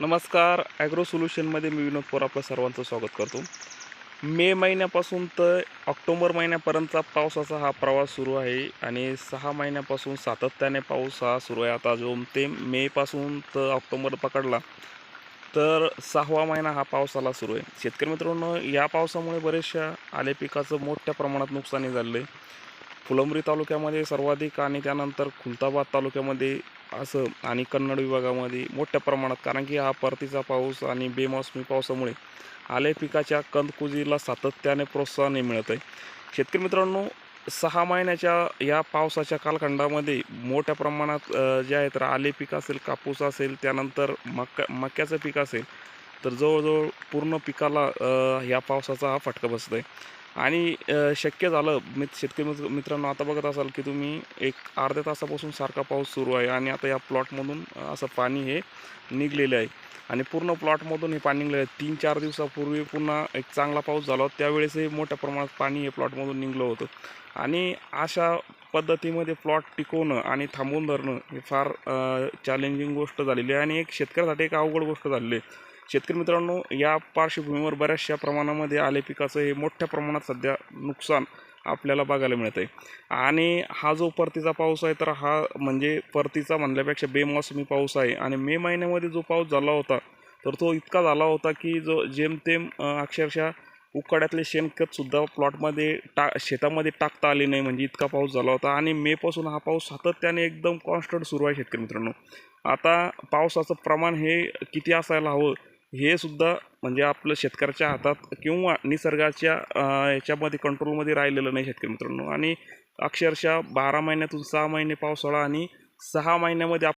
नमस्कार ॲग्रो सोल्युशनमध्ये मी विनोद पोर आपलं सर्वांचं स्वागत करतो. मे महिन्यापासून तर ऑक्टोबर महिन्यापर्यंतचा पावसाचा हा प्रवास सुरू आहे आणि सहा महिन्यापासून सातत्याने पाऊस हा सुरू आहे. आता जो ते मेपासून तर ऑक्टोबर पकडला तर सहावा महिना हा पावसाला सुरू आहे. शेतकरी मित्रांनो या पावसामुळे बरेचशा आले पिकाचं मोठ्या प्रमाणात नुकसानी झालेलं आहे. फुलंब्री तालुक्यामध्ये सर्वाधिक आणि त्यानंतर खुलताबाद तालुक्यामध्ये असं आणि कन्नड विभागामध्ये मोठ्या प्रमाणात कारण की हा परतीचा पाऊस आणि बेमोसमी पावसामुळे आले पिकाच्या कंदकुजीला सातत्याने प्रोत्साहन मिळत आहे. शेतकरी मित्रांनो सहा महिन्याच्या या पावसाच्या कालखंडामध्ये मोठ्या प्रमाणात जे आहे तर आले पीक असेल कापूस असेल त्यानंतर मका मक्याचं पीक असेल तर जवळजवळ पूर्ण पिकाला ह्या या पावसाचा हा फटका बसत आहे आणि शक्य झालं मित शेतकरी मित्र मित्रांनो आता बघत असाल की तुम्ही एक अर्ध्या तासापासून सारखा पाऊस सुरू आहे आणि आता या प्लॉटमधून असं पाणी हे निघलेलं आहे. आणि पूर्ण प्लॉटमधून हे पाणी निघलं आहे. तीन चार दिवसापूर्वी पुन्हा एक चांगला पाऊस झाला होता. त्यावेळेसही मोठ्या प्रमाणात पाणी हे प्लॉटमधून निघलं होतं. आणि अशा पद्धतीमध्ये प्लॉट टिकवणं आणि थांबवून धरणं हे फार चॅलेंजिंग गोष्ट झालेली आहे. आणि एक शेतकऱ्यासाठी एक अवघड गोष्ट झालेली आहे. शेतकरी मित्रांनो या पार्श्वभूमीवर बऱ्याचशा प्रमाणामध्ये आले पिकाचं हे मोठ्या प्रमाणात सध्या नुकसान आपल्याला बघायला मिळत आहे आणि हा जो परतीचा पाऊस आहे तर हा म्हणजे परतीचा म्हणल्यापेक्षा बेमोसमी पाऊस आहे. आणि मे महिन्यामध्ये जो पाऊस झाला होता तर तो इतका झाला होता की जो जेमतेम अक्षरशः उकाड्यातले शेणखतसुद्धा प्लॉटमध्ये टा शेतामध्ये टाकता आले नाही म्हणजे इतका पाऊस झाला होता. आणि मेपासून हा पाऊस सातत्याने एकदम कॉन्स्टंट सुरू आहे शेतकरी मित्रांनो. आता पावसाचं प्रमाण हे किती असायला हवं हे सुद्धा म्हणजे आपलं शेतकऱ्याच्या हातात किंवा निसर्गाच्या याच्यामध्ये कंट्रोलमध्ये राहिलेलं नाही शेतकरी मित्रांनो. आणि अक्षरशः बारा महिन्यातून सहा महिने पावसाळा आणि सहा महिन्यामध्ये आप